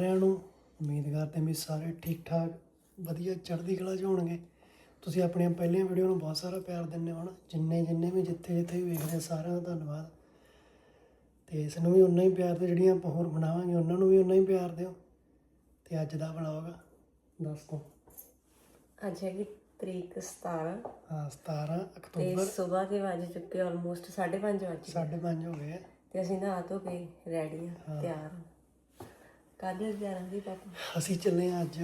ਸਾਰਿਆਂ ਨੂੰ ਉਮੀਦ ਕਰਦੇ ਵੀ ਸਾਰੇ ਠੀਕ ਠਾਕ ਵਧੀਆ ਚੜ੍ਹਦੀ ਕਲਾ 'ਚ ਹੋਣਗੇ। ਤੁਸੀਂ ਆਪਣੀਆਂ ਪਹਿਲੀਆਂ ਵੀਡੀਓ ਨੂੰ ਬਹੁਤ ਸਾਰਾ ਪਿਆਰ ਦਿੰਦੇ ਹੋ ਨਾ ਜਿੰਨੇ ਜਿੰਨੇ ਵੀ ਜਿੱਥੇ ਜਿੱਥੇ ਵੀ ਵੇਖਦੇ ਸਾਰਿਆਂ ਦਾ ਧੰਨਵਾਦ। ਤੇ ਇਸ ਨੂੰ ਵੀ ਉਨਾ ਹੀ ਪਿਆਰ ਤੇ ਜਿਹੜੀਆਂ ਆਪਾਂ ਹੋਰ ਬਣਾਵਾਂਗੇ ਉਹਨਾਂ ਨੂੰ ਵੀ ਉਨਾ ਹੀ ਪਿਆਰ ਦਿਓ। ਤੇ ਅੱਜ ਦਾ ਵਲੌਗ ਦੱਸ। ਦੋ ਅੱਜ ਹੈਗੀ ਤਰੀਕ 17 ਹਾਂ 17 ਤੇ ਅਕਤੂਬਰ। ਸਵੇਰ ਦੇ ਵੱਜ ਚੁੱਕੇ ਆਲਮੋਸਟ 5:30 ਵਜ ਗਏ। 5:30 ਹੋ ਗਏ ਆ। ਤੇ ਅਸੀਂ ਨਹਾ ਧੋ ਕੇ ਰੈਡੀ ਆ ਤਿਆਰ ਆ। ਪਾਪਾ ਅਸੀਂ ਚੱਲੇ ਹਾਂ ਅੱਜ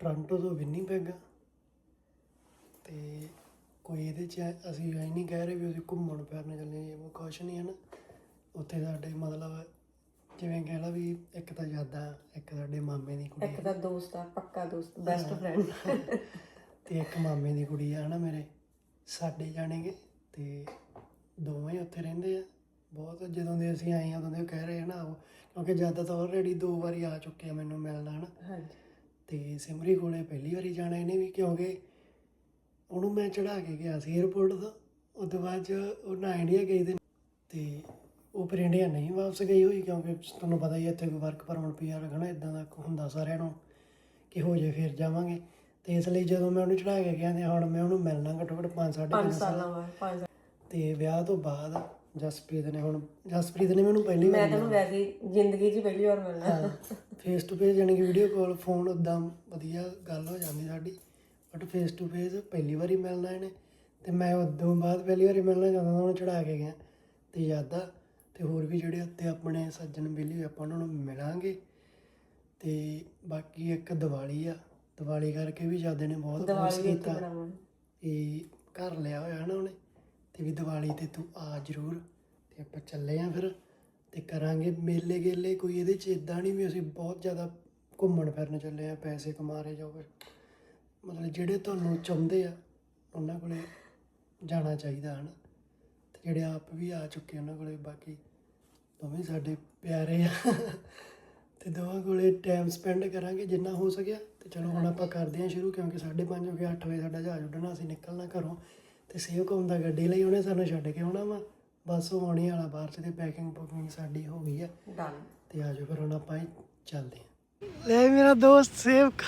ਟੋਰਾਂਟੋ ਤੋਂ ਵਿਨੀਪੈਗ। ਤੇ ਕੋਈ ਇਹਦੇ ਚ ਅਸੀਂ ਇਹ ਨਹੀਂ ਕਹਿ ਰਹੇ ਵੀ ਅਸੀਂ ਘੁੰਮਣ ਫਿਰਨ ਚੱਲੇ ਹਾਂ ਉਹ ਕੁਛ ਨਹੀਂ ਹੈ ਨਾ। ਉੱਥੇ ਸਾਡੇ ਮਤਲਬ ਜਿਵੇਂ ਕਹਿ ਲਾ ਵੀ ਇੱਕ ਤਾਂ ਯਾਦਾਂ ਇੱਕ ਸਾਡੇ ਮਾਮੇ ਦੀ ਕੁੜੀ ਇੱਕ ਤਾਂ ਦੋਸਤ ਆ ਪੱਕਾ ਦੋਸਤ ਬੈਸਟ ਫਰੈਂਡ ਤੇ ਇੱਕ ਮਾਮੇ ਦੀ ਕੁੜੀ ਆ ਹਨਾ ਮੇਰੇ ਸਾਡੇ ਜਾਣੇਗੇ ਤੇ ਦੋਵੇਂ ਉੱਥੇ ਰਹਿੰਦੇ ਆ। ਬਹੁਤ ਜਦੋਂ ਦੇ ਅਸੀਂ ਆਏ ਆ ਉਦੋਂ ਦੇ ਉਹ ਕਹਿ ਰਹੇ ਆ ਨਾ ਆਓ ਕਿਉਂਕਿ ਜ਼ਿਆਦਾ ਤਾਂ ਆਲਰੇਡੀ ਦੋ ਵਾਰੀ ਆ ਚੁੱਕੇ ਆ ਮੈਨੂੰ ਮਿਲਣਾ ਹਨਾ ਹਾਂਜੀ। ਤੇ ਸਿਮਰੀ ਕੋਲੇ ਪਹਿਲੀ ਵਾਰੀ ਜਾਣਾ ਇਹਨੇ ਵੀ ਕਿਉਂਕਿ ਉਹਨੂੰ ਮੈਂ ਚੜਾ ਕੇ ਗਿਆ ਸੀ 에어ਪੋਰਟ ਤੋਂ ਉਸ ਤੋਂ ਬਾਅਦ 'ਚ ਉਹ ਨਾ ਇੰਡੀਆ ਗਈ ਤੇ ਤੇ ਉਹ ਫਿਰ ਇੰਡੀਆ ਨਹੀਂ ਵਾਪਸ ਗਈ ਹੋਈ ਕਿਉਂਕਿ ਤੁਹਾਨੂੰ ਪਤਾ ਹੀ ਹੈ ਇੱਥੇ ਕੋਈ ਵਰਕ ਪਰਮਿਟ ਪੀਆਰ ਲੱਗਣਾ ਇਦਾਂ ਦਾ ਹੁੰਦਾ ਸਾਰਿਆਂ ਨੂੰ ਕਿ ਹੋ ਜੇ ਫਿਰ ਜਾਵਾਂਗੇ। ਤੇ ਇਸ ਲਈ ਜਦੋਂ ਮੈਂ ਉਹਨੂੰ ਚੜਾ ਕੇ ਗਿਆ ਤੇ ਹੁਣ ਮੈਂ ਉਹਨੂੰ ਮਿਲਣਾ ਘੱਟੋ ਘੱਟ 5 ਸਾਢੇ 5 ਪੰਜ ਸਾਲ। ਸਾਲਾਂ ਬਾਅਦ ਤੇ ਵਿਆਹ ਤੋਂ ਬਾਅਦ ਜਸਪ੍ਰੀਤ ਨੇ ਹੁਣ ਜਸਪ੍ਰੀਤ ਨੇ ਮੈਨੂੰ ਪਹਿਲੀ ਵਾਰ ਮੈਂ ਤੈਨੂੰ ਵੈਸੇ ਹੀ ਜ਼ਿੰਦਗੀ 'ਚ ਹੀ ਪਹਿਲੀ ਵਾਰ ਮਿਲਣਾ। ਫੇਸ ਟੂ ਫੇਸ ਯਾਨੀ ਕਿ ਵੀਡੀਓ ਕਾਲ ਫੋਨ ਉਦਾਂ ਵਧੀਆ ਗੱਲ ਹੋ ਜਾਂਦੀ ਸਾਡੀ ਬਟ ਫੇਸ ਟੂ ਫੇਸ ਪਹਿਲੀ ਵਾਰੀ ਮਿਲਣਾ ਇਹਨੇ ਤੇ ਮੈਂ ਉਦੋਂ ਬਾਅਦ ਪਹਿਲੀ ਵਾਰੀ ਮਿਲਣਾ ਜਦੋਂ ਉਹਨੂੰ ਚੜਾ ਕੇ ਗਿਆ ਤੇ ਯਾਦਾਂ ਤੇ ਹੋਰ ਵੀ ਜਿਹੜੇ ਉੱਤੇ ਆਪਣੇ ਸੱਜਣ ਮਿਲੀ ਆਪਾਂ ਉਹਨਾਂ ਨੂੰ ਮਿਲਾਂਗੇ। ਤੇ ਬਾਕੀ ਇੱਕ ਦੀਵਾਲੀ ਆ ਦੀਵਾਲੀ ਕਰਕੇ ਵੀ ਜਾਦੇ ਨੇ ਬਹੁਤ ਵੀ ਇੱਥੇ ਕੀਤਾ। ਬਣਾਵਾਂਗੇ ਇਹ ਘਰ ਲਿਆ ਹੋਇਆ ਨਾ ਉਹਨੇ ਤੇ ਵੀ ਦੀਵਾਲੀ ਤੇ ਤੂੰ ਆ ਜ਼ਰੂਰ ਤੇ ਆਪਾਂ ਚੱਲੇ ਆਂ ਫਿਰ ਤੇ ਕਰਾਂਗੇ ਮੇਲੇ ਗੇਲੇ ਕੋਈ ਇਹਦੇ ਚ ਇਦਾਂ ਨਹੀਂ ਵੀ ਅਸੀਂ ਬਹੁਤ ਜ਼ਿਆਦਾ ਘੁੰਮਣ ਫਿਰਨ ਚੱਲੇ ਆ, ਪੈਸੇ ਕਮਾ ਰਹੇ ਜਾਂ ਕੁਛ। ਮਤਲਬ ਜਿਹੜੇ ਤੁਹਾਨੂੰ ਚਾਹੁੰਦੇ ਆ, ਉਹਨਾਂ ਕੋਲੇ ਜਾਣਾ ਚਾਹੀਦਾ ਹਨ। ਤੇ ਜਿਹੜੇ ਆਪ ਵੀ ਆ ਚੁੱਕੇ ਉਹਨਾਂ ਕੋਲੇ, ਬਾਕੀ ਦੋਵੇਂ ਸਾਡੇ ਪਿਆਰੇ ਆ। ਤੇ ਦੋਵਾਂ ਕੋਲੇ ਟਾਈਮ ਸਪੈਂਡ ਕਰਾਂਗੇ ਜਿੰਨਾ ਹੋ ਸਕਿਆ। ਤੇ ਚਲੋ ਹੁਣ ਆਪਾਂ ਕਰਦੇ ਹਾਂ ਸ਼ੁਰੂ, ਕਿਉਂਕਿ 5:30 ਹੋ ਗਏ 8 ਵਜੇ ਸਾਡਾ ਜਹਾਜ਼ ਉੱਡਣਾ, ਅਸੀਂ ਨਿਕਲਣਾ ਘਰੋਂ। ਤੇ ਸੇਵ ਕੌਮ ਦਾ ਗੱਡੀ ਲਈ ਉਹਨੇ ਸਾਨੂੰ ਛੱਡ ਕੇ ਆਉਣਾ ਵਾ। ਬਸ ਉਹ ਆਉਣੀ ਵਾਲਾ ਬਾਹਰ ਚ ਤੇ ਪੈਕਿੰਗ ਪੁਕਿੰਗ ਸਾਡੀ ਹੋ ਗਈ ਆ। ਡਨ ਤੇ ਆਜੋ ਫਿਰ ਹੁਣ ਆਪਾਂ ਚੱਲਦੇ ਲੈ ਮੇਰਾ ਦੋਸਤ ਸੇਵਕ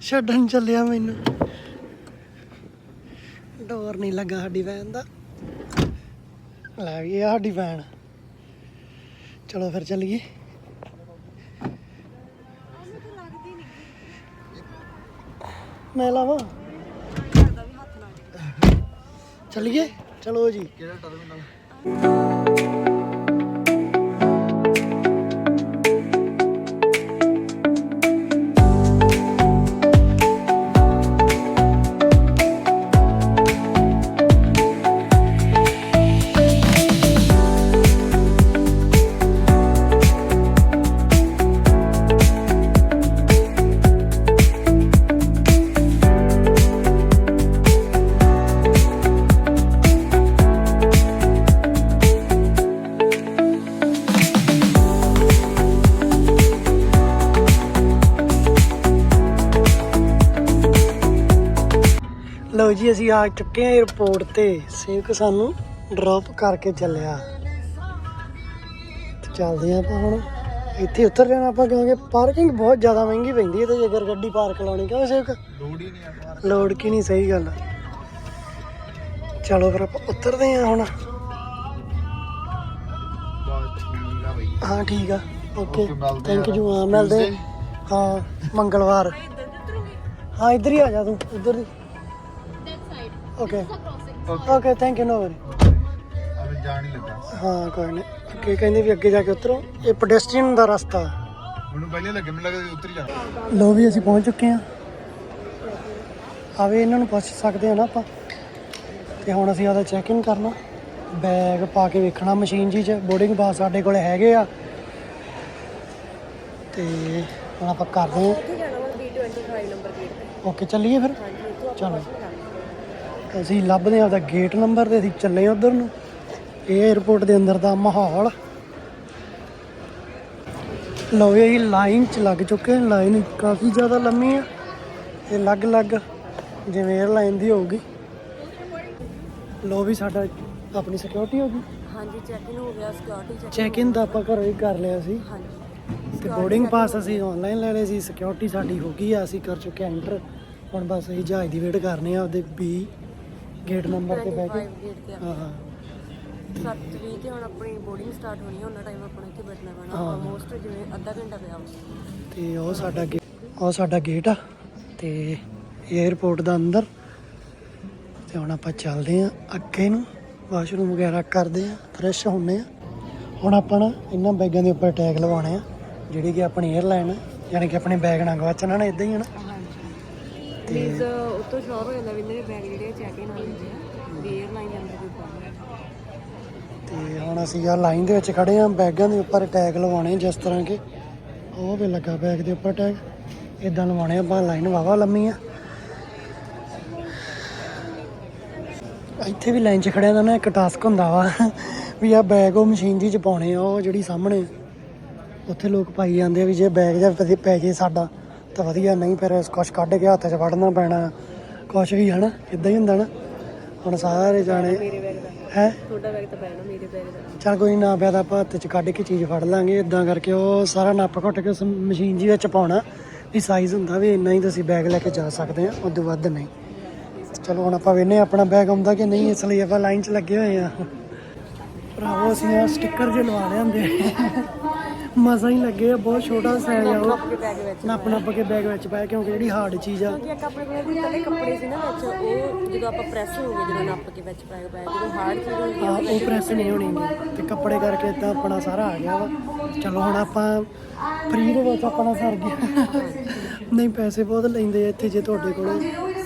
ਛੱਡਣ ਚੱਲਿਆ ਮੈਨੂੰ। ਡੋਰ ਨਹੀਂ ਲੱਗਾ ਸਾਡੀ ਵੈਨ ਦਾ। ਲੈ ਗਈ ਆ ਸਾਡੀ ਵੈਨ ਚਲੋ ਫਿਰ ਚੱਲੀਏ। ਮੈਂ ਲਾਵਾਂ? ਚੱਲੀਏ? ਚਲੋ ਜੀ। ਕਿਹੜਾ ਟਰਮੀਨਲ? ਲਓ ਜੀ ਅਸੀਂ ਆ ਚੁੱਕੇ ਹਾਂ 에어ਪੋਰਟ ਤੇ। ਸੇਵਕ ਸਾਨੂੰ ਡ੍ਰੌਪ ਕਰਕੇ ਚੱਲਿਆ। ਤੇ ਚੱਲਦੇ ਹਾਂ ਆਪਾਂ ਹੁਣ। ਇੱਥੇ ਉਤਰ ਜਾਣਾ ਆਪਾਂ ਕਿਉਂਕਿ ਪਾਰਕਿੰਗ ਬਹੁਤ ਜ਼ਿਆਦਾ ਮਹਿੰਗੀ ਪੈਂਦੀ ਹੈ ਤੇ ਜੇਕਰ ਗੱਡੀ ਪਾਰਕ ਲਾਉਣੀ ਕਿਉਂ ਸੇਵਕ? ਲੋੜ ਹੀ ਨਹੀਂ ਆ ਲੋਡ ਕੀ ਨਹੀਂ ਸਹੀ ਗੱਲ ਆ। ਚਲੋ ਫਿਰ ਆਪਾਂ ਉਤਰਦੇ ਹੁਣ। ਆ ਬਈ। ਹਾਂ ਠੀਕ ਆ। ਓਕੇ ਥੈਂਕ ਆ। ਯੂ ਹਾਂ ਮਿਲਦੇ? ਹਾਂ। ਮੰਗਲਵਾਰ। ਹਾਂ ਇੱਧਰ ਹੀ ਆ ਜਾ ਤੂੰ ਉੱਧਰ ਦੀ। Okay okay thank you no worry ਅਬੇ ਜਾਣ ਹੀ ਲੱਗਾ ਹਾਂ ਕੋਈ ਨਹੀਂ ਅੱਗੇ ਕਹਿੰਦੇ ਵੀ ਅੱਗੇ ਜਾ ਕੇ ਉਤਰੋ ਇਹ ਪੈਡੈਸਟਰੀਅਨ ਦਾ ਰਸਤਾ ਮੈਨੂੰ ਪਹਿਲੇ ਲੱਗੇ ਮੈਨੂੰ ਲੱਗਾ ਉੱਤਰ ਹੀ ਜਾਣਾ ਲੋ ਵੀ ਅਸੀਂ ਪਹੁੰਚ ਚੁੱਕੇ ਹਾਂ ਆਵੇ ਇਹਨਾਂ ਨੂੰ ਪੁੱਛ ਸਕਦੇ ਆ ਨਾ ਆਪਾਂ ਤੇ ਹੁਣ ਅਸੀਂ ਉਹਦਾ ਚੈੱਕ ਇਨ ਕਰਨਾ ਬੈਗ ਪਾ ਕੇ ਵੇਖਣਾ ਮਸ਼ੀਨ ਜੀ ਚ ਬੋਰਡਿੰਗ ਪਾਸ ਸਾਡੇ ਕੋਲ ਹੈਗੇ ਆ ਤੇ ਹੁਣ ਆਪਾਂ ਕਰਦੇ ਆ ਉੱਥੇ ਜਾਣਾ ਵਾ B25 ਨੰਬਰ ਗੇਟ ਤੇ ਓਕੇ ਚੱਲੀਏ ਫਿਰ ਚਲੋ। ਅਸੀਂ ਲੱਭਦੇ ਆਪਦਾ ਗੇਟ ਨੰਬਰ ਤੇ ਅਸੀਂ ਚੱਲੇ ਉਧਰ ਨੂੰ। ਇਹ 에어ਪੋਰਟ ਦੇ ਅੰਦਰ ਦਾ ਮਾਹੌਲ। ਲੋ ਇਹ ਲਾਈਨ ਚ ਲੱਗ ਚੁੱਕੇ ਲਾਈਨ ਕਾਫੀ ਜ਼ਿਆਦਾ ਲੰਮੀ ਆ ਇਹ ਅਲੱਗ-ਅਲੱਗ ਜਿਵੇਂ 에ਅਰਲਾਈਨ ਦੀ ਹੋਊਗੀ। ਲੋ ਵੀ ਸਾਡਾ ਆਪਣੀ ਸਿਕਿਉਰਿਟੀ ਹੋ ਗਈ। ਹਾਂਜੀ ਚੈੱਕ ਇਨ ਹੋ ਗਿਆ ਸਿਕਿਉਰਿਟੀ ਚੈੱਕ ਚੈੱਕ ਇਨ ਦਾ ਆਪਾਂ ਘਰੋਂ ਹੀ ਕਰ ਲਿਆ ਸੀ। ਹਾਂਜੀ। ਤੇ ਬੋਰਡਿੰਗ ਪਾਸ ਅਸੀਂ ਆਨਲਾਈਨ ਲੈ ਲਏ ਸੀ। ਸਿਕਿਉਰਿਟੀ ਸਾਡੀ ਹੋ ਗਈ ਆ। ਅਸੀਂ ਕਰ ਚੁੱਕੇ ਐਂਟਰ ਹੁਣ ਬਸ ਅਸੀਂ ਜਹਾਜ਼ ਦੀ ਵੇਟ ਕਰਨੇ ਆ ਉਹਦੇ ਵੀ ਗੇਟ ਨੰਬਰ ਤੇ ਬਹਿ ਹਾਂ ਹਾਂ। 7:30 ਤੇ ਹੁਣ ਆਪਣੀ ਬੋਰਡਿੰਗ ਸਟਾਰਟ ਹੋਣੀ ਹੈ ਉਹਨਾਂ ਟਾਈਮ ਆਪਣਾ ਇੱਥੇ ਬੈਠਣਾ ਪੈਣਾ। ਹਾਂ। ਆਲਮੋਸਟ ਜਿਵੇਂ ਅੱਧਾ ਘੰਟਾ ਪਿਆ ਉਸ ਤੇ ਉਹ ਸਾਡਾ ਗੇ- ਉਹ ਸਾਡਾ ਗੇਟ ਆ ਤੇ 에어ਪੋਰਟ ਦਾ ਅੰਦਰ। ਤੇ ਹੁਣ ਆਪਾਂ ਚੱਲਦੇ ਆ ਅੱਗੇ ਨੂੰ ਵਾਸ਼ਰੂਮ ਵਗੈਰਾ ਕਰਦੇ ਆ ਫਰੈਸ਼ ਹੁੰਨੇ ਆ। ਹੁਣ ਆਪਾਂ ਇਹਨਾਂ ਬੈਗਾਂ ਦੇ ਉੱਪਰ ਟੈਗ ਲਵਾਉਣੇ ਆ ਜਿਹੜੀ ਕਿ ਆਪਣੀ 에ਅਰਲਾਈਨ ਯਾਨੀ ਕਿ ਆਪਣੇ ਬੈਗ ਨਾਲ ਗਵਾਚਣਾ ਨਾ ਇਦਾਂ ਹੀ ਆ ਪਲੀਜ਼ ਉੱਤੋਂ ਸ਼ੋਰ ਹੋ ਜਾਂਦਾ ਵੀ ਇਹਨਾਂ ਦੇ ਬੈਗ ਜਿਹੜੇ ਚੈੱਕ ਇਨ ਵਾਲੇ ਹੁੰਦੇ ਆ, ਵੀ 에ਅਰਲਾਈਨ ਦੇ ਅੰਦਰ ਕੋਈ ਪ੍ਰੋਬਲਮ ਤੇ ਹੁਣ ਅਸੀਂ ਆ ਲਾਈਨ ਦੇ ਵਿੱਚ ਖੜੇ ਆ, ਬੈਗਾਂ ਦੇ ਉੱਪਰ ਟੈਗ ਲਵਾਉਣੇ ਜਿਸ ਤਰ੍ਹਾਂ ਕਿ ਉਹ ਵੀ ਲੱਗਾ ਬੈਗ ਦੇ ਉੱਪਰ ਟੈਗ ਇਦਾਂ ਲਵਾਉਣੇ ਆਪਾਂ ਲਾਈਨ ਵਾਵਾ ਲੰਮੀ ਆ। ਇੱਥੇ ਵੀ ਲਾਈਨ 'ਚ ਖੜਿਆ ਦਾ ਨਾ ਇੱਕ ਟਾਸਕ ਹੁੰਦਾ ਵਾ, ਵੀ ਆ ਬੈਗ ਉਹ ਮਸ਼ੀਨ ਜੀ 'ਚ ਪਾਉਣੇ ਆ, ਉਹ ਜਿਹੜੀ ਸਾਹਮਣੇ, ਉੱਥੇ ਲੋਕ ਪਾਈ ਜਾਂਦੇ ਆ ਵੀ ਜੇ ਬੈਗ ਜਾਂ ਪੈ- ਪੈ ਜੇ ਸਾਡਾ ਤਾਂ ਵਧੀਆ ਨਹੀਂ ਫਿਰ ਕੁਛ ਕੱਢ ਕੇ ਹੱਥ 'ਚ ਫੜਨਾ ਪੈਣਾ। ਕੁਛ ਵੀ ਹਨਾ? ਇਦਾਂ ਹੀ ਹੁੰਦਾ ਨਾ। ਹੁਣ ਸਾਰੇ ਜਾਣੇ ਹੈ? ਤੁਹਾਡਾ ਬੈਗ ਤਾਂ ਪੈਣਾ ਮੇਰੇ ਬੈਗ ਦਾ। ਚਲ ਕੋਈ ਨਾ ਪਿਆ ਤਾਂ ਆਪਾਂ ਹੱਥ 'ਚ ਕੱਢ ਕੇ ਚੀਜ਼ ਫੜ ਲਾਂਗੇ। ਇਦਾਂ ਕਰਕੇ ਉਹ ਸਾਰਾ ਨੱਪ ਘੁੱਟ ਕੇ ਉਸ ਮਸ਼ੀਨ ਜੀ ਵਿੱਚ ਪਾਉਣਾ ਵੀ ਸਾਈਜ਼ ਹੁੰਦਾ ਵੀ ਇੰਨਾ ਹੀ ਤੁਸੀਂ ਬੈਗ ਲੈ ਕੇ ਜਾ ਸਕਦੇ ਆ ਉਦੋਂ ਵੱਧ ਨਹੀਂ। ਚਲੋ ਹੁਣ ਆਪਾਂ ਵੇਨੇ ਆਪਣਾ ਬੈਗ ਆਉਂਦਾ ਕਿ ਨਹੀਂ ਇਸ ਲਈ ਆਪਾਂ ਲਾਈਨ 'ਚ ਲੱਗੇ ਹੋਏ ਆ। ਭਰਾਵੋ ਅਸੀਂ ਸਟicker ਜੇ ਲਵਾ ਲਿਆਂਦੇ। ਮਜ਼ਾ ਹੀ ਲੱਗੇ ਆ ਬਹੁਤ ਛੋਟਾ ਸਾਈਜ਼ ਆ ਉਹ। ਨੱਪ ਨੱਪ ਕੇ ਬੈਗ ਵਿੱਚ ਪਾਇਆ ਕਿਉਂਕਿ ਜਿਹੜੀ ਹਾਰਡ ਚੀਜ਼ ਆ। ਕਿਉਂਕਿ ਇੱਕ ਆਪਣੇ ਕੋਲ ਪਹਿਲੇ ਕੱਪੜੇ ਸੀ ਨਾ ਵਿੱਚ ਉਹ ਜਦੋਂ ਆਪਾਂ ਪ੍ਰੈਸ ਹੋ ਗਏ ਜਦੋਂ ਨੱਪ ਕੇ ਵਿੱਚ ਬੈਗ ਪਾਇਆ ਜਦੋਂ ਹਾਰਡ ਚੀਜ਼ ਹੁੰਦੀ ਆ ਉਹ ਪ੍ਰੈਸ ਨਹੀਂ ਹੋਣੀ। ਤੇ ਕੱਪੜੇ ਕਰਕੇ ਤਾਂ ਆਪਣਾ ਸਾਰਾ ਆ ਗਿਆ ਵਾ। ਚਲੋ ਹੁਣ ਆਪਾਂ ਫ੍ਰੀ ਦੇ ਵਿੱਚ ਆਪਣਾ ਸਰ ਗਿਆ। ਨਹੀਂ ਪੈਸੇ ਬਹੁਤ ਲੈਂਦੇ ਆ ਇੱਥੇ ਜੇ ਤੁਹਾਡੇ ਕੋਲ।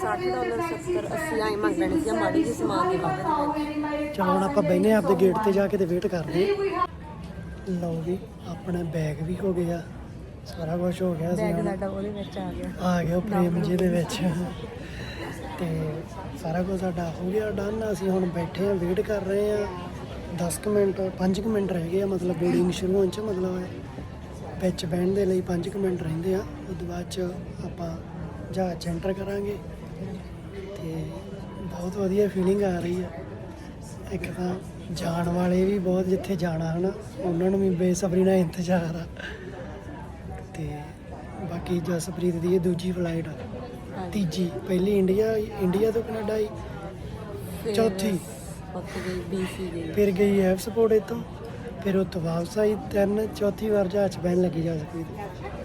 60 ਡਾਲਰ 70 80 ਆਈ ਮੰਗ ਲੈਣੇ ਸੀ ਮਾੜੀ ਜਿਹੀ ਸਮਾਨ ਦੀ ਵਿੱਚ ਚਲੋ ਹੁਣ ਆਪਾਂ ਬੈਨੇ ਆਪਦੇ ਗੇਟ ਤੇ ਜਾ ਕੇ ਤੇ ਵੇਟ ਕਰਦੇ ਆ। ਲਓ ਵੀ ਆਪਣਾ ਬੈਗ ਵੀ ਹੋ ਗਿਆ ਸਾਰਾ ਕੁਝ ਹੋ ਗਿਆ ਬੈਗ ਸਾਡਾ ਉਹਦੇ ਵਿੱਚ ਆ ਗਿਆ। ਆ ਗਿਆ ਪ੍ਰੇਮ ਜੀ ਦੇ ਵਿੱਚ। ਤੇ ਸਾਰਾ ਕੁਝ ਸਾਡਾ ਹੋ ਗਿਆ ਡਨ ਅਸੀਂ ਹੁਣ ਬੈਠੇ ਆ ਵੇਟ ਕਰ ਰਹੇ ਆ। 10 ਕੁ ਮਿੰਟ 5 ਕੁ ਮਿੰਟ ਰਹਿ ਗਏ ਆ ਮਤਲਬ ਬੋਰਡਿੰਗ ਸ਼ੁਰੂ ਹੋਣ ਚ ਮਤਲਬ ਵਿੱਚ ਬਹਿਣ ਦੇ ਲਈ 5 ਕੁ ਮਿੰਟ ਰਹਿੰਦੇ ਆ। ਉਸ ਤੋਂ ਬਾਅਦ ਚ ਆਪਾਂ ਜਹਾਜ਼ ਐਂਟਰ ਕਰਾਂਗੇ। ਤੇ ਬਹੁਤ ਵਧੀਆ ਫੀਲਿੰਗ ਆ ਰਹੀ ਆ। ਇੱਕ ਤਾਂ ਜਾਣ ਵਾਲੇ ਵੀ ਬਹੁਤ ਜਿੱਥੇ ਜਾਣਾ ਹਨਾ ਉਹਨਾਂ ਨੂੰ ਵੀ ਬੇਸਬਰੀ ਨਾਲ ਇੰਤਜ਼ਾਰ ਆ। ਤੇ ਬਾਕੀ ਜਸਪ੍ਰੀਤ ਦੀ ਇਹ ਦੂਜੀ ਫਲਾਈਟ ਆ। ਤੀਜੀ ਪਹਿਲੀ ਇੰਡੀਆ ਇੰਡੀਆ ਤੋਂ ਕੈਨੇਡਾ ਆਈ। ਚੌਥੀ। ਗਈ ਗਈ। ਫਿਰ ਗਈ ਐਫ ਸਪੋਰਟ ਇੱਥੋਂ। ਫਿਰ ਉਹ ਤੋਂ ਵਾਪਸ ਆਈ ਤਿੰਨ ਚੌਥੀ ਵਾਰ ਜਹਾਜ਼ ਬਹਿਣ ਲੱਗੀ ਜਸਪ੍ਰੀਤ।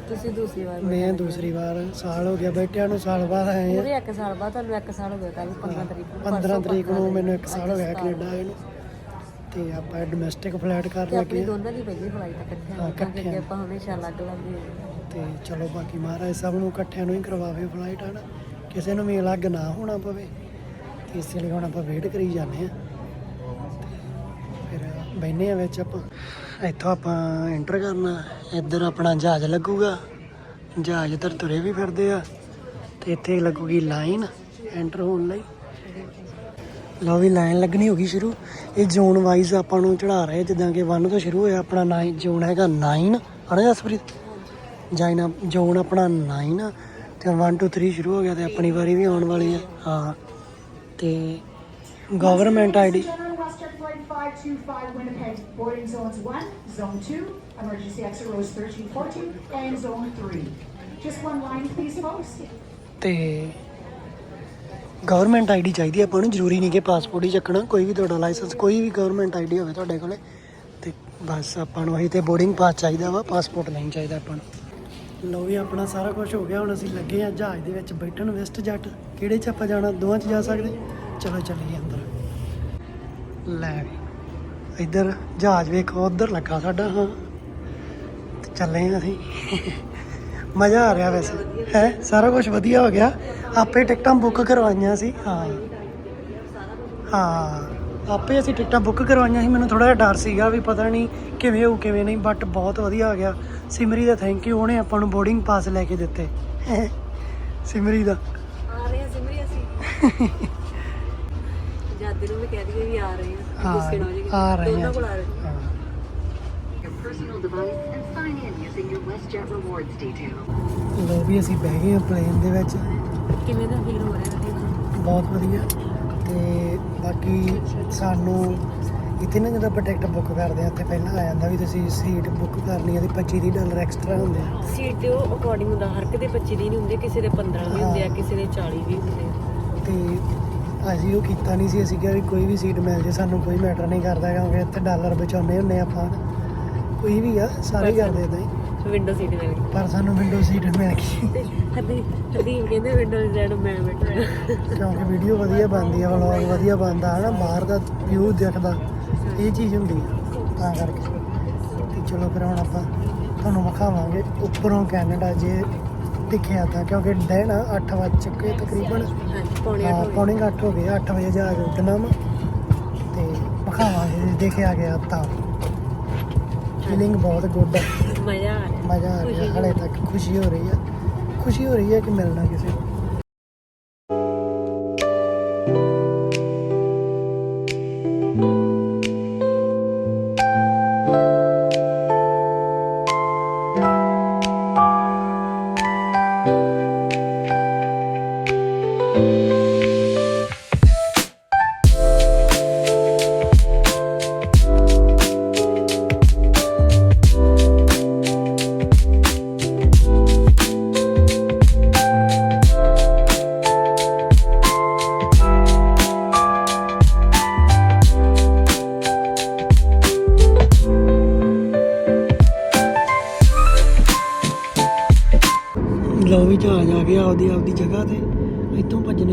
ਤੁਸੀਂ ਦੂਸਰੀ ਵਾਰ ਮੈਂ ਦੂਸਰੀ ਵਾਰ ਸਾਲ ਹੋ ਗਿਆ ਬੈਠਿਆਂ ਨੂੰ ਸਾਲ ਬਾਅਦ ਆਏ ਆ। ਪੂਰੇ 1 ਸਾਲ ਬਾਅਦ ਤੁਹਾਨੂੰ 1 ਸਾਲ ਹੋ ਗਿਆ ਕੱਲ 15 ਤਰੀਕ ਨੂੰ 15 ਤਰੀਕ ਨੂੰ ਮੈਨੂੰ ਇੱਕ ਸਾਲ ਹੋ ਗਿਆ ਕੈਨੇਡਾ ਆਏ ਨੂੰ। ਤੇ ਆਪਾਂ ਡੋਮੈਸਟਿਕ ਫਲਾਈਟ ਕਰਨ ਤੇ ਲੱਗੇ ਆ। ਦੋਨਾਂ ਦੀ ਪਹਿਲੀ ਫਲਾਈਟ ਇਕੱਠੇ ਹਾਂ, ਆ ਇਕੱਠੇ ਕਿਉਂਕਿ ਆ। ਆਪਾਂ ਹਮੇਸ਼ਾ ਅਲੱਗ ਅਲੱਗ ਹੀ ਤੇ ਚਲੋ ਬਾਕੀ ਮਹਾਰਾਜ ਸਭ ਨੂੰ ਇਕੱਠਿਆਂ ਨੂੰ ਹੀ ਕਰਵਾਵੇ ਫਲਾਈਟ ਹਨ। ਕਿਸੇ ਨੂੰ ਵੀ ਅਲੱਗ ਨਾ ਹੋਣਾ ਪਵੇ ਤੇ ਇਸ ਲਈ ਹੁਣ ਆਪਾਂ ਵੇਟ ਕਰੀ ਜਾਂਦੇ ਆ ਫਿਰ ਬੈਨੇ ਆ ਵਿੱਚ ਆਪਾਂ। ਇੱਥੋਂ ਆਪਾਂ ਐਂਟਰ ਕਰਨਾ। ਇੱਧਰ ਆਪਣਾ ਜਹਾਜ਼ ਲੱਗੂਗਾ। ਜਹਾਜ਼ ਇੱਧਰ ਤੁਰੇ ਵੀ ਫਿਰਦੇ ਆ। ਤੇ ਇੱਥੇ ਲੱਗੂਗੀ ਲਾਈਨ ਐਂਟਰ ਹੋਣ ਲਈ। ਲਓ ਵੀ ਲਾਈਨ ਲੱਗਣੀ ਹੋ ਗਈ ਸ਼ੁਰੂ। ਇਹ ਜ਼ੋਨ ਵਾਈਜ਼ ਆਪਾਂ ਨੂੰ ਚੜਾ ਰਹੇ ਜਿੱਦਾਂ ਕਿ 1 ਤੋਂ ਸ਼ੁਰੂ ਹੋਇਆ ਆਪਣਾ 9 ਜ਼ੋਨ ਹੈਗਾ 9 ਹਨਾ ਜਸਪ੍ਰੀਤ? ਜਾਇਨਾ ਜ਼ੋਨ ਆਪਣਾ 9 ਆ ਤੇ 1 2 3 ਸ਼ੁਰੂ ਹੋ ਗਿਆ ਤੇ ਆਪਣੀ ਵਾਰੀ ਵੀ ਆਉਣ ਵਾਲੀ ਆ ਹਾਂ। ਤੇ government ID Western Flight 525 Winnipeg, boarding zones 1, zone 2, emergency exit rows 1314, and zone 3. Just one line, please, folks. ਤੇ ਗਵਰਨਮੈਂਟ ਆਈਡੀ ਚਾਹੀਦੀ ਆਪਾਂ ਨੂੰ, ਜ਼ਰੂਰੀ ਨਹੀਂ ਕਿ ਪਾਸਪੋਰਟ ਹੀ ਚੱਕਣਾ, ਕੋਈ ਵੀ ਤੁਹਾਡਾ ਲਾਇਸੈਂਸ ਕੋਈ ਵੀ ਗਵਰਨਮੈਂਟ ਆਈਡੀ ਹੋਵੇ ਤੁਹਾਡੇ ਕੋਲੇ। ਤੇ ਬਸ ਆਪਾਂ ਨੂੰ ਅਸੀਂ ਤੇ ਬੋਰਡਿੰਗ ਪਾਸ ਚਾਹੀਦਾ ਵਾ ਪਾਸਪੋਰਟ ਨਹੀਂ ਚਾਹੀਦਾ ਆਪਾਂ ਨੂੰ। ਲੋ ਵੀ ਆਪਣਾ ਸਾਰਾ ਕੁਝ ਹੋ ਗਿਆ, ਹੁਣ ਅਸੀਂ ਲੱਗੇ ਆ ਜਹਾਜ਼ ਦੇ ਵਿੱਚ ਬੈਠਣ ਵੈਸਟ ਜੱਟ। ਕਿਹੜੇ ਚ ਆਪਾਂ ਜਾਣਾ, ਦੋਵਾਂ ਚ ਜਾ ਸਕਦੇ? ਚਲੋ ਚੱਲੀਏ ਅੰਦਰ। ਲੈ ਇੱਧਰ ਜਹਾਜ਼ ਵੇਖੋ, ਉਧਰ ਲੱਗਾ ਸਾਡਾ, ਹਾਂ। ਤੇ ਚੱਲੇ ਆ ਅਸੀਂ। ਮਜ਼ਾ ਆ ਰਿਹਾ ਵੈਸੇ। ਹੈ ਸਾਰਾ ਕੁਝ ਵਧੀਆ ਹੋ ਗਿਆ। ਆਪੇ ਟਿਕਟਾਂ ਬੁੱਕ ਕਰਵਾਈਆਂ ਸੀ। ਹਾਂ। ਹਾਂ ਆਪੇ ਅਸੀਂ ਟਿਕਟਾਂ ਬੁੱਕ ਕਰਵਾਈਆਂ ਸੀ। ਮੈਨੂੰ ਥੋੜਾ ਜਿਹਾ ਡਰ ਸੀਗਾ ਵੀ ਪਤਾ ਨਹੀਂ ਕਿਵੇਂ ਹੋਊ ਕਿਵੇਂ ਨਹੀਂ ਬਟ ਬਹੁਤ ਵਧੀਆ ਆ ਗਿਆ। ਸਿਮਰੀ ਦਾ ਥੈਂਕ ਯੂ ਉਹਨੇ ਆਪਾਂ ਨੂੰ ਬੋਰਡਿੰਗ ਪਾਸ ਲੈ ਕੇ ਦਿੱਤੇ। ਸਿਮਰੀ ਦਾ। ਆ ਰਹੇ ਆ ਸਿਮਰੀ ਅਸੀਂ। ਜਾਦੀ ਨੂੰ ਵੀ ਕਹਿ ਦਈਏ ਵੀ ਆ ਰਹੇ ਆ ਹਾਂ, ਗੁੱਸੇ ਨਾ ਹੋ ਜਾਈਏ। ਆ ਰਹੇ ਆ। ਦੋਨਾਂ ਕੋਲ ਆ ਰਹੇ ਹਾਂ। your personal device and sign in using your WestJet rewards detail. ਲੋ ਵੀ ਅਸੀਂ ਬਹਿ ਗਏ ਹਾਂ ਪਲੇਨ ਦੇ ਵਿੱਚ। ਕਿਵੇਂ ਦਾ ਫੀਲ ਹੋ ਰਿਹਾ ਹੈ ਬਹੁਤ ਵਧੀਆ। ਤੇ ਬਾਕੀ ਸਾਨੂੰ ਇੱਥੇ ਨਾ ਜਦੋਂ ਆਪਾਂ ਟਿਕਟ ਬੁੱਕ ਕਰਦੇ ਆ ਤੇ ਪਹਿਲਾਂ ਆ ਜਾਂਦਾ ਵੀ ਤੁਸੀਂ ਸੀਟ ਬੁੱਕ ਕਰਨੀ ਹੈ ਤੇ 25 ਦੀ ਡਾਲਰ ਐਕਸਟਰਾ ਹੁੰਦੇ ਆ। ਸੀਟ ਦੇ ਉਹ ਅਕੋਰਡਿੰਗ ਹੁੰਦਾ ਹਰ ਇੱਕ ਦੇ 25 ਦੀ ਨਹੀਂ ਹੁੰਦੇ ਕਿਸੇ ਦੇ 15 ਵੀ ਹੁੰਦੇ ਆ ਕਿਸੇ ਦੇ 40 ਵੀ ਹੁੰਦੇ ਆ। ਤੇ ਅਸੀਂ ਉਹ ਕੀਤਾ ਨਹੀਂ ਸੀ ਅਸੀਂ ਕਿਹਾ ਵੀ ਕੋਈ ਵੀ ਸੀਟ ਮਿਲ ਜੇ ਸਾਨੂੰ ਕੋਈ ਮੈਟਰ ਨਹੀਂ ਕਰਦਾ ਕਿਉਂਕਿ ਇੱਥੇ ਡਾਲਰ ਬਚਾਉਂਦੇ ਹੁੰਦੇ ਆਪਾਂ। ਕੋਈ ਵੀ ਆ ਸਾਰੇ ਹੀ ਕਰਦੇ ਇਦਾਂ ਹੀ। ਵਿੰਡੋ ਸੀਟ ਮਿਲ ਗਈ। ਪਰ ਸਾਨੂੰ ਵਿੰਡੋ ਸੀਟ ਮਿਲ ਗਈ। ਹਰਦੀਪ ਹਰਦੀਪ ਕਹਿੰਦੇ ਵਿੰਡੋ ਸੀਟ ਮੈਂ ਬੈਠਾ ਕਿਉਂਕਿ ਵੀਡੀਓ ਵਧੀਆ ਬਣਦੀ ਆ ਵਲੌਗ ਵਧੀਆ ਬਣਦਾ ਹਨਾ ਬਾਹਰ ਦਾ ਵਿਊ ਦਿਖਦਾ ਇਹ ਚੀਜ਼ ਹੁੰਦੀ ਆ ਤਾਂ ਕਰਕੇ। ਤੇ ਚਲੋ ਫਿਰ ਹੁਣ ਆਪਾਂ ਤੁਹਾਨੂੰ ਵਿਖਾਵਾਂਗੇ ਉੱਪਰੋਂ ਕੈਨੇਡਾ ਜੇ ਦਿਖਿਆ ਤਾਂ ਕਿਉਂਕਿ ਦਿਨ 8 ਵਜੇ ਚੁੱਕੇ ਤਕਰੀਬਨ। ਪੌਣੇ ਹਾਂ ਅੱਠ ਹੋ ਪੌਣੇ ਕੁ ਅੱਠ ਹੋ ਗਏ 8 ਵਜੇ ਜਹਾਜ਼ ਉੱਡਣਾ ਵਾ। ਤੇ ਵਿਖਾਵਾਂਗੇ ਜੇ ਦੇਖਿਆ ਗਿਆ ਤਾਂ। ਫੀਲਿੰਗ ਬਹੁਤ ਗੁੱਡ ਹੈ ਮਜ਼ਾ ਆ ਰਿਹਾ। ਮਜ਼ਾ ਆ ਰਿਹਾ ਖੁਸ਼ੀ ਹਲੇ ਤੱਕ ਖੁਸ਼ੀ ਹੋ ਰਹੀ ਹੈ ਖੁਸ਼ੀ ਹੋ ਰਹੀ ਹੈ ਕਿ ਮਿਲਣਾ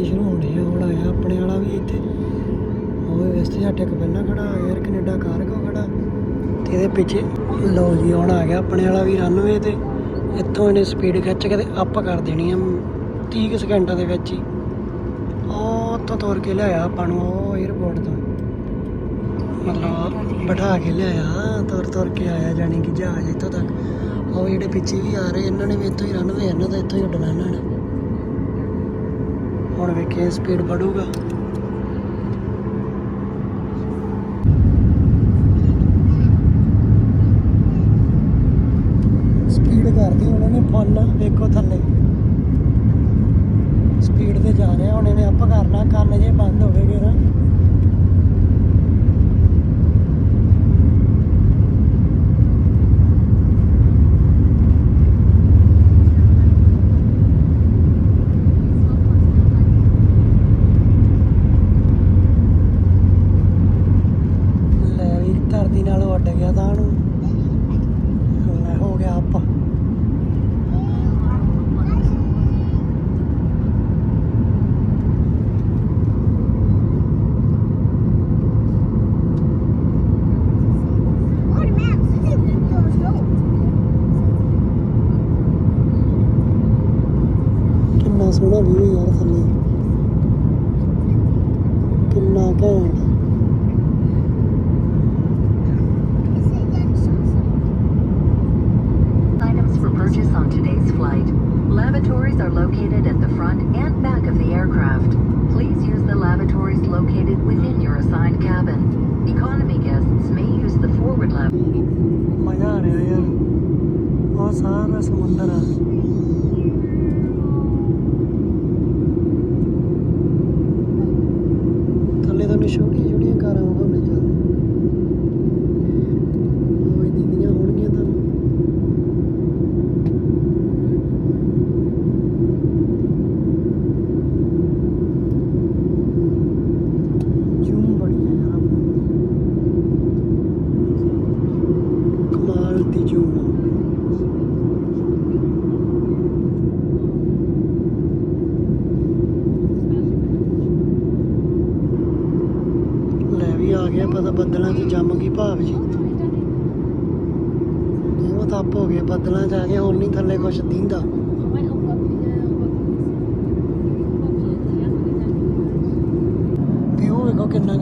ਇੱਥੋਂ ਸ਼ੁਰੂ ਹੋਣੇ ਆ, ਹੁਣ ਆਇਆ ਆਪਣੇ ਵਾਲਾ ਵੀ ਇੱਥੇ। ਉਹ ਵੈਸਟ ਜੱਟ ਇੱਕ ਪਹਿਲਾਂ ਖੜਾ 에ਅਰ ਕੈਨੇਡਾ ਕਾਰਗੋ ਖੜਾ? ਤੇ ਇਹਦੇ ਪਿੱਛੇ ਲੋ ਜੀ, ਹੁਣ ਆ ਗਿਆ ਆਪਣੇ ਵਾਲਾ ਵੀ ਰਨਵੇ ਤੇ। ਇੱਥੋਂ ਇਹਨੇ ਸਪੀਡ ਖਿੱਚ ਕੇ ਤੇ ਅਪ ਕਰ ਦੇਣੀ ਆ 30 ਕੁ ਸਕਿੰਟਾਂ ਦੇ ਵਿੱਚ ਹੀ। ਉਹ ਤੋਂ ਤੋਰ ਕੇ ਲਿਆਇਆ ਆਪਾਂ ਨੂੰ, ਉਹ 에ਅਰਪੋਰਟ ਤੋਂ। ਮਤਲਬ ਬਿਠਾ ਕੇ ਲਿਆਇਆ, ਤੁਰ ਤੁਰ ਕੇ ਆਇਆ, ਜਾਣੀ ਕਿ ਜਹਾਜ਼ ਇੱਥੋਂ ਤੱਕ। ਉਹ ਜਿਹੜੇ ਪਿੱਛੇ ਵੀ ਆ ਰਹੇ, ਇਹਨਾਂ ਨੇ ਵੀ ਇੱਥੋਂ ਹੀ ਰਨਵੇ ਇਹਨਾਂ ਦਾ ਇੱਥੋਂ ਹੀ ਉੱਡਣਾ ਇਹਨਾਂ। ਨੇ ਹੁਣ ਵੇਖੇ ਸਪੀਡ ਵਧੂਗਾ ਸਪੀਡ ਕਰਦੀ ਉਹਨਾਂ ਨੇ ਫੁੱਲ ਵੇਖੋ ਥੱਲੇ। ਸਪੀਡ ਤੇ ਜਾ ਰਿਹਾ, ਹੁਣ ਇਹਨੇ ਅਪ ਕਰਨਾ, ਕੰਨ ਜੇ ਬੰਦ ਹੋਵੇਗੇ ਨਾ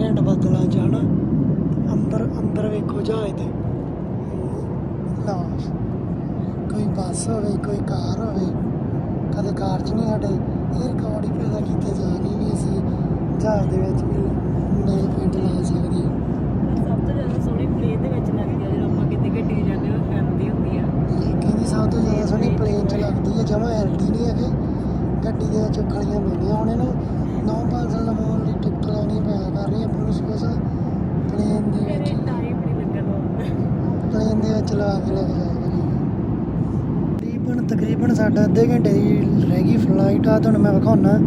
ਘੈਂਟ ਬੱਦਲਾਂ ਚ ਹਨਾ ਅੰਦਰ ਅੰਦਰ ਵੇਖੋ ਜਹਾਜ਼ ਦੇ ਲਓ ਕੋਈ ਬੱਸ ਹੋਵੇ ਕੋਈ ਕਾਰ ਹੋਵੇ ਕਦੇ ਕਾਰ 'ਚ ਨਹੀਂ ਸਾਡੇ ਇਹ ਰਿਕਾਰਡ ਹੀ ਪੈਦਾ ਕੀਤੇ ਜਾ ਰਹੇ ਵੀ ਅਸੀਂ ਜਹਾਜ਼ ਦੇ ਵਿੱਚ ਵੀ ਨੇਲ ਪੇਂਟ ਲਾ ਸਕਦੇ ਹਾਂ। ਸਭ ਤੋਂ ਜ਼ਿਆਦਾ ਸੋਹਣੀ ਪਲੇਨ ਦੇ ਵਿੱਚ ਲੱਗਦੀ ਆ ਜਦੋਂ ਆਪਾਂ ਕਿਤੇ ਗੱਡੀ 'ਚ ਜਾਂਦੇ ਹਾਂ ਫੈਮਿਲੀ ਹੁੰਦੀ ਆ। ਕਹਿੰਦੀ ਸਭ ਤੋਂ ਜ਼ਿਆਦਾ ਸੋਹਣੀ ਪਲੇਨ 'ਚ ਲੱਗਦੀ ਹੈ ਜਮਾ ਐਲਡੀ ਨਹੀਂ ਹੈਗੇ। ਗੱਡੀ ਦੇ ਵਿੱਚ ਖਲੀਆਂ ਮਿਲਦੀਆਂ ਹੁਣ ਇਹਨੂੰ ਨੌ ਪਾਸਲ ਰਹੀ ਹੈ ਨੂੰ ਸਪੈਸ਼ਲ ਪਲੇਨ ਦੇ ਵਿੱਚ। ਟਾਈਮ ਨਹੀਂ ਲੱਗਦਾ ਪਲੇਨ ਦੇ ਵਿੱਚ ਲਗਾ ਕੇ ਲੈ ਕੇ ਜਾਇਆ ਤਕਰੀਬਨ ਤਕਰੀਬਨ ਸਾਡਾ ਅੱਧੇ ਘੰਟੇ ਦੀ ਰਹਿ ਗਈ ਫਲਾਈਟ ਆ ਤੁਹਾਨੂੰ ਮੈਂ ਵਿਖਾਉਣਾ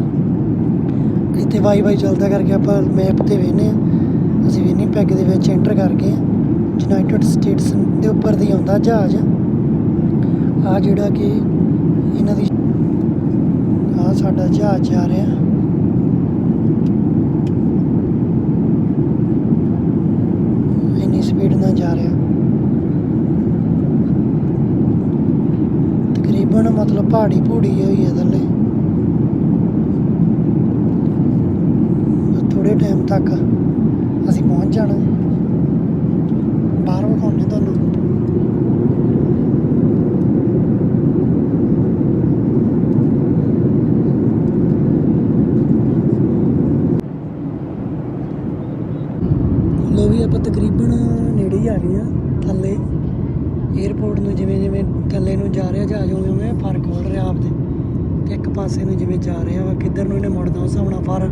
ਇੱਥੇ ਵਾਈਫਾਈ ਚੱਲਦਾ ਕਰਕੇ ਆਪਾਂ ਮੈਪ ਤੇ ਵੇਖਨੇ ਆ ਅਸੀਂ ਵਿਨੀਪੈਗ ਦੇ ਵਿੱਚ ਐਂਟਰ ਕਰ ਗਏ ਯੂਨਾਈਟਿਡ ਸਟੇਟਸ ਦੇ ਉੱਪਰ ਦੀ ਆਉਂਦਾ ਜਹਾਜ਼। ਆ ਜਿਹੜਾ ਕਿ ਇਹਨਾਂ ਦੀ ਆ ਸਾਡਾ ਜਹਾਜ਼ ਜਾ ਰਿਹਾ ਇੰਨੀ ਸਪੀਡ ਨਾਲ ਜਾ ਰਿਹਾ ਤਕਰੀਬਨ ਮਤਲਬ ਪਹਾੜੀ ਪੂੜੀ ਹੋਈ ਹੈ ਥੱਲੇ ਥੋੜੇ ਟਾਈਮ ਤੱਕ ਅਸੀਂ ਪਹੁੰਚ ਜਾਣਾ ਬਾਹਰ ਵਿਖਾਉਣੇ ਤੁਹਾਨੂੰ ਲੋ ਵੀ ਆਪਾਂ ਤਕਰੀਬਨ ਨੇੜੇ ਹੀ ਆ ਗਏ ਆ ਥੱਲੇ 에어ਪੋਰਟ ਨੂੰ ਜਿਵੇਂ ਜਿਵੇਂ ਥੱਲੇ ਨੂੰ ਜਾ ਰਿਹਾ ਜਹਾਜ਼ ਉਵੇਂ ਉਵੇਂ ਫ਼ਰਕ ਹੋ ਰਿਹਾ ਆਪਦੇ ਤੇ ਇੱਕ ਪਾਸੇ ਨੂੰ ਜਿਵੇਂ ਜਾ ਰਿਹਾ ਵਾ ਕਿੱਧਰ ਨੂੰ ਇਹਨੇ ਮੁੜਦਾ ਉਸ ਹਿਸਾਬ ਨਾਲ ਫਰ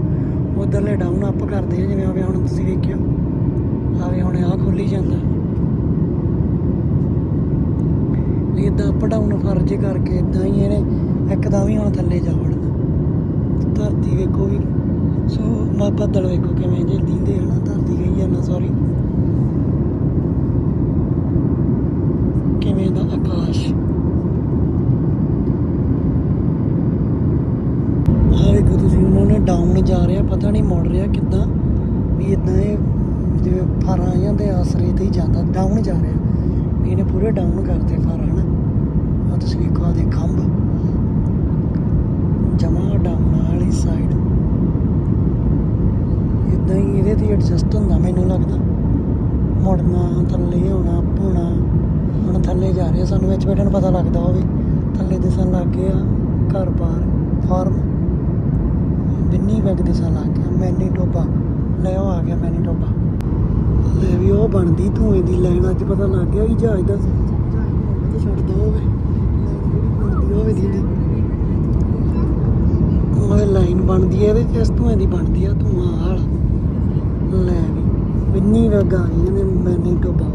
ਉਧਰਲੇ ਡਾਊਨ ਅਪ ਕਰਦੇ ਆ ਜਿਵੇਂ ਆਵੇ ਹੁਣ ਤੁਸੀਂ ਵੇਖਿਓ ਆਵੇ ਹੁਣ ਆ ਖੁੱਲੀ ਜਾਂਦਾ ਵੀ ਇਦਾਂ ਅਪ ਡਾਊਨ ਫਰਜ ਕਰਕੇ ਇਦਾਂ ਹੀ ਇਹਨੇ ਇੱਕਦਮ ਹੀ ਹੁਣ ਥੱਲੇ ਜਾ ਵੜਨਾ ਧਰਤੀ ਵੇਖੋ ਵੀ ਸੋ ਬੱਦਲ ਵੇਖੋ ਕਿਵੇਂ ਜੇ ਦੀਂਦੇ ਹਨਾ ਧਰਤੀ ਗਈ ਜਾਂਦਾ ਸੌਰੀ ਕਿਵੇਂ ਦਾ ਆਕਾਸ਼ ਆਹ ਵੇਖੋ ਤੁਸੀਂ ਉਹਨਾਂ ਨੇ ਡਾਊਨ ਜਾ ਰਿਹਾ ਪਤਾ ਨਹੀਂ ਮੁੜ ਰਿਹਾ ਕਿੱਦਾਂ ਵੀ ਇਦਾਂ ਇਹ ਜਿਵੇਂ ਫਾਰਾਂ ਆ ਜਾਂਦੇ ਆਸਰੇ ਤੇ ਹੀ ਜਾਂਦਾ ਡਾਊਨ ਜਾ ਰਿਹਾ ਵੀ ਇਹਨੇ ਪੂਰੇ ਡਾਊਨ ਕਰਤੇ ਫਾਰ ਹਨਾ ਆ ਤੁਸੀਂ ਵੇਖੋ ਆ ਦੇ ਖੰਭ ਜਮਾ ਡਾਊਨ ਵਾਲੀ ਸਾਈਡ ਇਦਾਂ ਹੀ ਇਹਦੇ ਤੇ ਐਡਜਸਟ ਹੁੰਦਾ ਮੈਨੂੰ ਲੱਗਦਾ ਮੁੜਨਾ ਥੱਲੇ ਹੋਣਾ ਪੂਣਾ ਹੁਣ ਥੱਲੇ ਜਾ ਰਹੇ ਆ, ਸਾਨੂੰ ਵਿੱਚ ਬੈਠਣ ਨੂੰ ਪਤਾ ਲੱਗਦਾ ਹੋਵੇ ਥੱਲੇ ਦਿਸਣ ਲੱਗ ਗਏ ਆ ਘਰ ਬਾਰ ਫਾਰਮ ਬਿੰਨੀ ਬੈਗ ਦਿਸਣ ਲੱਗ ਗਿਆ ਮੈਨੀ ਟੋਬਾ ਲੈ ਉਹ ਆ ਗਿਆ ਮੈਨੀ ਟੋਬਾ ਲੈ ਵੀ ਉਹ ਬਣਦੀ ਧੂਏ ਦੀ ਲਾਈਨ ਅੱਜ ਪਤਾ ਲੱਗ ਗਿਆ ਵੀ ਜਹਾਜ਼ ਦਾ ਹੋਵੇ ਬਣਦੀ ਹੋਵੇ ਦੀ ਉਹ ਲਾਈਨ ਬਣਦੀ ਹੈ ਇਹਦੇ ਚ ਇਸ ਧੂਏ ਦੀ ਬਣਦੀ ਆ ਧੂਆਂ ਹਾਲ ਲੈ ਵੀ ਬਿੰਨੀ ਵਗ ਆ ਗਈ ਇਹਨੇ ਮੈਨੀ ਟੋਬਾ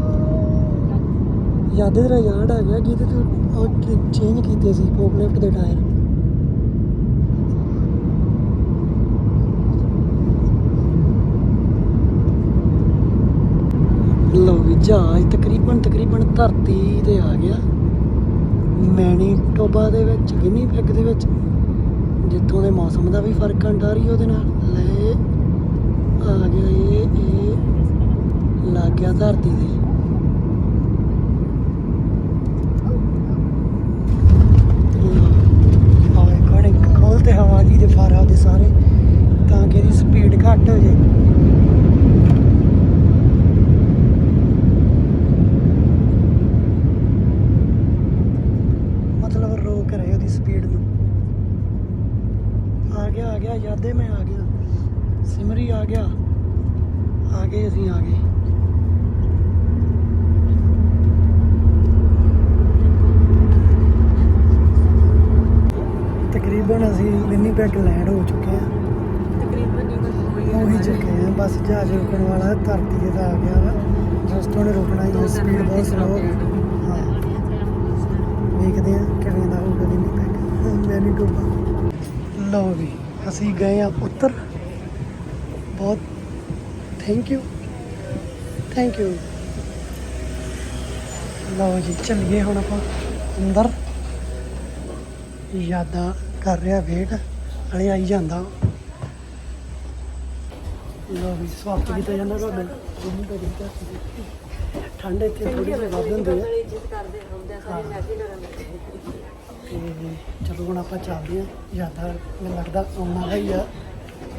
ਯਾਦ ਤੇਰਾ ਯਾਦ ਆ ਗਿਆ ਜਿਹਦੇ ਤੇ ਉਹ ਚੇਂਜ ਕੀਤੇ ਸੀ ਫੋਕਲਿਫਟ ਦੇ ਟਾਇਰ ਲਓ ਵੀ ਜਹਾਜ਼ ਤਕਰੀਬਨ ਤਕਰੀਬਨ ਧਰਤੀ ਤੇ ਆ ਗਿਆ ਮੈਨੀਟੋਬਾ ਦੇ ਵਿੱਚ ਵਿਨੀਪੈਗ ਦੇ ਵਿੱਚ ਜਿੱਥੋਂ ਦੇ ਮੌਸਮ ਦਾ ਵੀ ਫ਼ਰਕ ਅੰਡਾ ਰਹੀ ਉਹਦੇ ਨਾਲ ਲੈ ਆ ਗਿਆ ਇਹ ਇਹ ਲੱਗ ਗਿਆ ਧਰਤੀ ਤੇ ਆਏ ਕੋਣੇ ਖੋਲਤੇ ਹਵਾ ਜੀ ਦੇ ਫਾਰਾ ਦੇ ਸਾਰੇ ਤਾਂ ਕਿ ਇਹਦੀ ਸਪੀਡ ਘੱਟ ਹੋ ਜੇ ਮਤਲਬ ਰੋਕ ਰਹੇ ਉਹਦੀ ਸਪੀਡ ਨੂੰ ਆ ਗਿਆ ਆ ਗਿਆ ਯਾਦੇ ਮੈਂ ਆ ਗਿਆ ਸਿਮਰੀ ਆ ਗਿਆ ਗਏ ਅਸੀਂ ਆ ਗਏ। ਤਕਰੀਬਨ ਅਸੀਂ ਵਿਨੀਪੈਗ ਲੈਂਡ ਹੋ ਚੁੱਕੇ ਹਾਂ। ਤਕਰੀਬਨ ਨਹੀਂ ਕੋਈ ਹੋ ਹੀ ਚੁੱਕੇ ਹਾਂ। ਬਸ ਜਹਾਜ਼ ਰੁਕਣ ਵਾਲਾ ਧਰਤੀ ਤੇ ਆ ਗਿਆ ਵਾ। ਜਸਟ ਉਹਨੇ ਰੁਕਣਾ ਹੀ ਸਪੀਡ ਬਹੁਤ ਸਲੋ ਹਾਂ। ਵੇਖਦੇ ਹਾਂ ਕਿਵੇਂ ਦਾ ਹੋਊਗਾ ਵਿਨੀਪੈਗ ਮੈਨੀਟੋਬਾ ਲਓ ਵੀ ਅਸੀਂ ਗਏ ਆ ਉੱਤਰ ਬਹੁਤ ਥੈਂਕ ਯੂ ਥੈਂਕ ਯੂ ਲਓ ਜੀ ਚੱਲੀਏ ਹੁਣ ਆਪਾਂ ਅੰਦਰ। ਯਾਦਾਂ ਕਰ ਰਿਹਾ ਵੇਟ ਹਲੇ ਆਈ ਜਾਂਦਾ। ਲਓ ਵੀ ਸਵਾਗਤ ਕੀਤਾ ਜਾਂਦਾ ਤੁਹਾਡਾ। ਜਿੰਨੀ ਤਾਂ ਦਿੱਤਾ ਠੰਡ ਇੱਥੇ ਥੋੜੀ ਜਿਹੀ ਵੱਧ ਹੁੰਦੀ ਹੈ। ਇੱਜ਼ਤ ਕਰਦੇ ਹੁੰਦੇ ਆ ਸਾਰੇ ਮੈਂ ਵੀ ਡਰਨ ਤੇ ਚਲੋ ਹੁਣ ਆਪਾਂ ਚੱਲਦੇ ਹਾਂ। ਯਾਦਾਂ ਮੈਨੂੰ ਲੱਗਦਾ ਆਉਣ ਹੀ ਆ।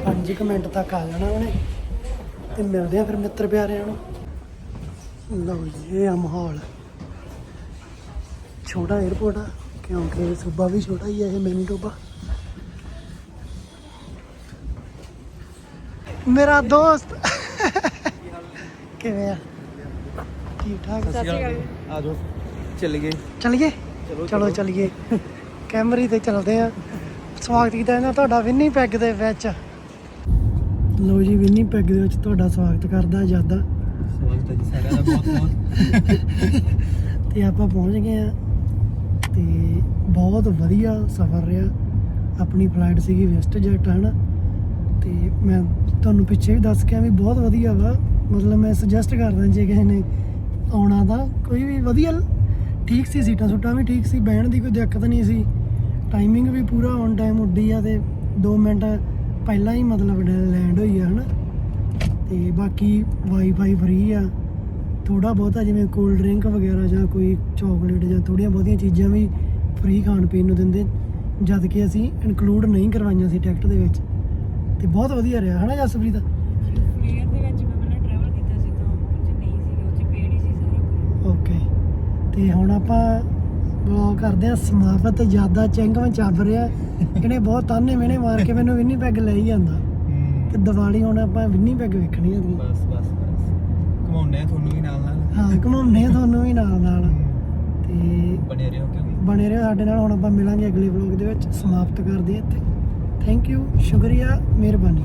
5 ਮਿੰਟ ਤੱਕ ਆ ਜਾਣਾ ਉਹਨੇ। ਤੇ ਮਿਲਦੇ ਆ ਫਿਰ ਮਿੱਤਰ ਪਿਆਰਿਆਂ ਨੂੰ। ਲਓ ਜੀ ਇਹ ਆ ਮਾਹੌਲ। ਛੋਟਾ 에어ਪੋਰਟ ਆ ਕਿਉਂਕਿ ਸੂਬਾ ਵੀ ਛੋਟਾ ਹੀ ਹੈ ਇਹ ਮਿਨੀ ਟੋਬਾ ਮੇਰਾ ਦੋਸਤ ਕਿਵੇਂ ਆ? ਠੀਕ ਠਾਕ ਸਤਿ ਸ਼੍ਰੀ ਅਕਾਲ। ਆ ਜਾਓ ਚੱਲ ਗਏ ਚਲੀਏ ਚਲੋ। ਚਲੀਏ। ਕੈਮਰੇ ਤੇ ਚੱਲਦੇ ਆ। ਸਵਾਗਤ ਕੀਤਾ ਇਹਨਾਂ ਤੁਹਾਡਾ ਵਿੰਨੀ ਪੈਗ ਦੇ ਵਿੱਚ। ਲੋ ਜੀ ਵਿੰਨੀ ਪੈਗ ਦੇ ਵਿੱਚ ਤੁਹਾਡਾ ਸਵਾਗਤ ਕਰਦਾ ਜ਼ਿਆਦਾ। ਸਵਾਗਤ ਹੈ ਜੀ ਸਾਰਿਆਂ ਦਾ ਬਹੁਤ ਬਹੁਤ। ਤੇ ਆਪਾਂ ਪਹੁੰਚ ਗਏ ਆ ਤੇ ਬਹੁਤ ਵਧੀਆ ਸਫ਼ਰ ਰਿਹਾ। ਆਪਣੀ ਫਲਾਈਟ ਸੀਗੀ ਵੈਸਟ ਜੈਟ ਹਨਾ ਤੇ ਮੈਂ ਤੁਹਾਨੂੰ ਪਿੱਛੇ ਵੀ ਦੱਸ ਕੇ ਆ ਵੀ ਬਹੁਤ ਵਧੀਆ ਵਾ। ਮਤਲਬ ਮੈਂ ਸੁਜੈਸਟ ਕਰਦਾ ਜੇ ਕਿਸੇ ਨੇ ਆਉਣਾ ਤਾਂ ਕੋਈ ਵੀ ਵਧੀਆ ਠੀਕ ਸੀ ਸੀਟਾਂ ਸੂਟਾਂ ਵੀ ਠੀਕ ਸੀ ਬਹਿਣ ਦੀ ਕੋਈ ਦਿੱਕਤ ਨਹੀਂ ਸੀ। ਟਾਈਮਿੰਗ ਵੀ ਪੂਰਾ ਔਨ ਟਾਈਮ ਉੱਡੀ ਆ ਤੇ 2 ਮਿੰਟ ਪਹਿਲਾਂ ਹੀ ਮਤਲਬ ਲੈਂਡ ਹੋਈ ਆ ਹਨਾ। ਤੇ ਬਾਕੀ ਵਾਈਫਾਈ ਫ੍ਰੀ ਆ। ਥੋੜਾ ਬਹੁਤਾ ਜਿਵੇਂ ਕੋਲਡ ਡਰਿੰਕ ਵਗੈਰਾ ਜਾਂ ਕੋਈ ਚਾਕਲੇਟ ਜਾਂ ਥੋੜੀਆਂ ਬਹੁਤੀਆਂ ਚੀਜ਼ਾਂ ਵੀ ਫ੍ਰੀ ਖਾਣ ਪੀਣ ਨੂੰ ਦਿੰਦੇ। ਜਦ ਕਿ ਅਸੀਂ ਇਨਕਲੂਡ ਨਹੀਂ ਕਰਵਾਈਆਂ ਸੀ ਟਿਕਟ ਦੇ ਵਿੱਚ। ਤੇ ਬਹੁਤ ਵਧੀਆ ਰਿਹਾ ਹਨਾ ਜਸਪ੍ਰੀਤ? ਫਲੀਅਰ ਦੇ ਵਿੱਚ ਮੈਂ ਪਹਿਲਾਂ ਟਰੈਵਲ ਕੀਤਾ ਸੀ ਤਾਂ ਉਹ ਨਹੀਂ ਸੀ ਉਹ ਚ ਪੇਡ ਹੀ ਸੀ ਸਾਰਾ ਓਕੇ ਤੇ ਹੁਣ ਆਪਾਂ ਵਲੌਗ ਕਰਦੇ ਆ ਸਮਾਪਤ ਜ਼ਿਆਦਾ ਚਿੰਗਮ ਚੱਬ ਰਿਹਾ। ਇਹਨੇ ਬਹੁਤ ਤਾਨੇ ਮਿਹਣੇ ਮਾਰ ਕੇ ਮੈਨੂੰ ਵਿੰਨੀ ਪੈਗ ਲੈ ਹੀ ਜਾਂਦਾ। ਤੇ ਦੀਵਾਲੀ ਹੁਣ ਆਪਾਂ ਵਿੰਨੀ ਪੈਗ ਵੇਖਣੀ ਆ ਬਸ ਬਸ ਬਸ। ਘਮਾਉਣੇ ਆ ਤੁਹਾਨੂੰ ਵੀ ਨਾਲ ਨਾਲ। ਹਾਂ ਘੁਮਾਉਂਦੇ ਆ ਤੁਹਾਨੂੰ ਵੀ ਨਾਲ ਨਾਲ। ਤੇ ਬਣੇ ਰਹੋ ਕਿਉਂਕਿ ਬਣੇ ਰਹੋ ਸਾਡੇ ਨਾਲ ਹੁਣ ਆਪਾਂ ਮਿਲਾਂਗੇ ਅਗਲੇ ਵਲੌਗ ਦੇ ਵਿੱਚ। ਸਮਾਪਤ ਕਰਦੇ ਹਾਂ ਇੱਥੇ। ਥੈਂਕ ਯੂ ਸ਼ੁਕਰੀਆ ਮਿਹਰਬਾਨੀ।